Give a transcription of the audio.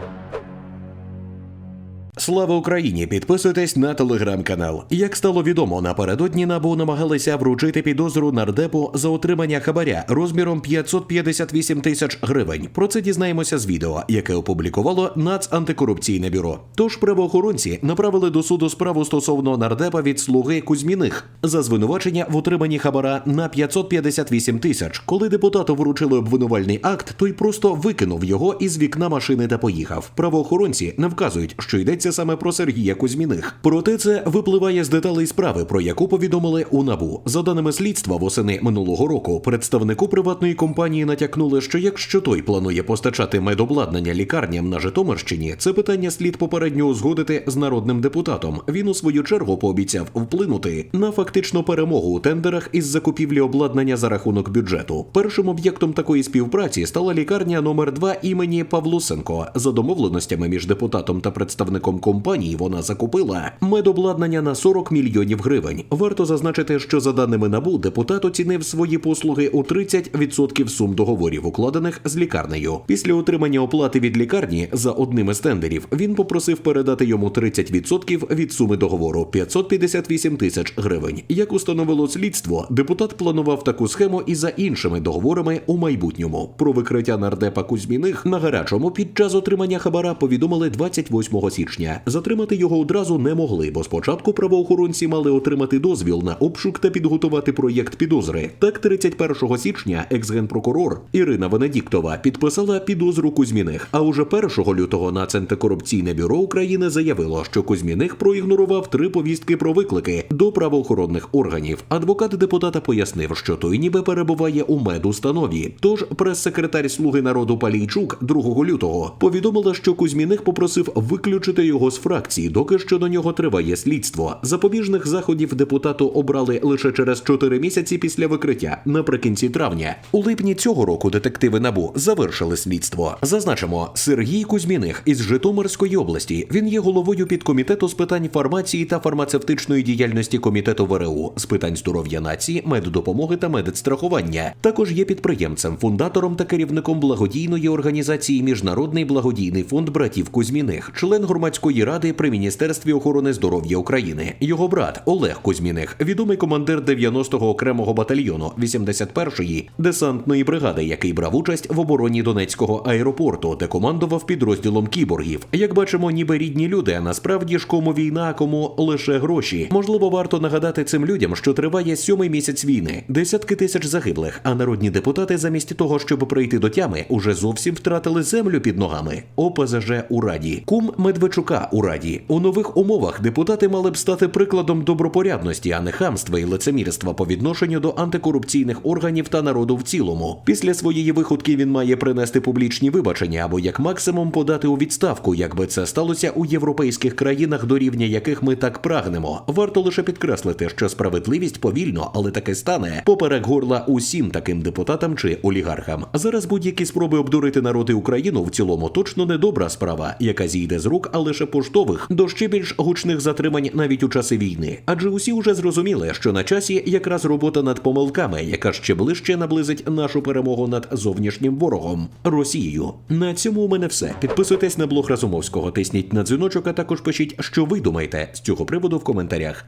Thank you. Слава Україні! Підписуйтесь на телеграм-канал. Як стало відомо, напередодні набу намагалися вручити підозру нардепу за отримання хабаря розміром 558 тисяч гривень. Про це дізнаємося з відео, яке опублікувало Нацантикорупційне бюро. Тож правоохоронці направили до суду справу стосовно нардепа від слуги Кузьміних за звинувачення в отриманні хабара на 558 тисяч. Коли депутату вручили обвинувальний акт, той просто викинув його із вікна машини та поїхав. Правоохоронці не вказують, що йдеться саме про Сергія Кузьміних. Проте це випливає з деталей справи, про яку повідомили у набу. За даними слідства, восени минулого року представнику приватної компанії натякнули, що якщо той планує постачати медобладнання лікарням на Житомирщині, це питання слід попередньо узгодити з народним депутатом. Він у свою чергу пообіцяв вплинути на фактичну перемогу у тендерах із закупівлі обладнання за рахунок бюджету. Першим об'єктом такої співпраці стала лікарня номер 2 імені Павлусенко. За домовленостями між депутатом та представником компанії вона закупила медобладнання на 40 мільйонів гривень. Варто зазначити, що за даними набу депутат оцінив свої послуги у 30% сум договорів, укладених з лікарнею. Після отримання оплати від лікарні за одним із тендерів він попросив передати йому 30% від суми договору 558 тисяч гривень. Як установило слідство, депутат планував таку схему і за іншими договорами у майбутньому. Про викриття нардепа Кузьміних на гарячому під час отримання хабара повідомили 28 січня. Затримати його одразу не могли, бо спочатку правоохоронці мали отримати дозвіл на обшук та підготувати проєкт підозри. Так, 31 січня екс-генпрокурор Ірина Венедіктова підписала підозру Кузьміних. А уже 1 лютого Нацантикорупційне бюро України заявило, що Кузьміних проігнорував три повістки про виклики до правоохоронних органів. Адвокат депутата пояснив, що той ніби перебуває у медустанові. Тож прес-секретар Слуги народу Палійчук 2 лютого повідомила, що Кузьміних попросив виключити його з фракції, доки що до нього триває слідство. Запобіжних заходів депутату обрали лише через 4 місяці після викриття наприкінці травня. У липні цього року детективи набу завершили слідство. Зазначимо, Сергій Кузьміних із Житомирської області. Він є головою підкомітету з питань фармації та фармацевтичної діяльності комітету ВРУ з питань здоров'я нації, меддопомоги та медстрахування. Також є підприємцем, фундатором та керівником благодійної організації Міжнародний благодійний фонд братів Кузьміних, член громадської ради при міністерстві охорони здоров'я України. Його брат Олег Кузьміних, відомий командир 90-го окремого батальйону 81-ї десантної бригади, який брав участь в обороні Донецького аеропорту, де командував підрозділом кіборгів. Як бачимо, ніби рідні люди, а насправді ж кому війна, кому лише гроші. Можливо, варто нагадати цим людям, що триває сьомий місяць війни, десятки тисяч загиблих. А народні депутати, замість того, щоб прийти до тями, уже зовсім втратили землю під ногами. ОПЗЖ у раді, кум Медведчука у раді. У нових умовах депутати мали б стати прикладом добропорядності, а не хамства і лицемірства по відношенню до антикорупційних органів та народу в цілому. Після своєї виходки він має принести публічні вибачення або як максимум подати у відставку, якби це сталося у європейських країнах, до рівня яких ми так прагнемо. Варто лише підкреслити, що справедливість повільно, але таки стане поперек горла усім таким депутатам чи олігархам. Зараз будь-які спроби обдурити народи Україну в цілому точно не добра справа, яка зійде з рук, а лише поштових до ще більш гучних затримань навіть у часи війни. Адже усі вже зрозуміли, що на часі якраз робота над помилками, яка ще ближче наблизить нашу перемогу над зовнішнім ворогом Росією. На цьому у мене все. Підписуйтесь на блог Разумовського, тисніть на дзвіночок, а також пишіть, що ви думаєте з цього приводу в коментарях.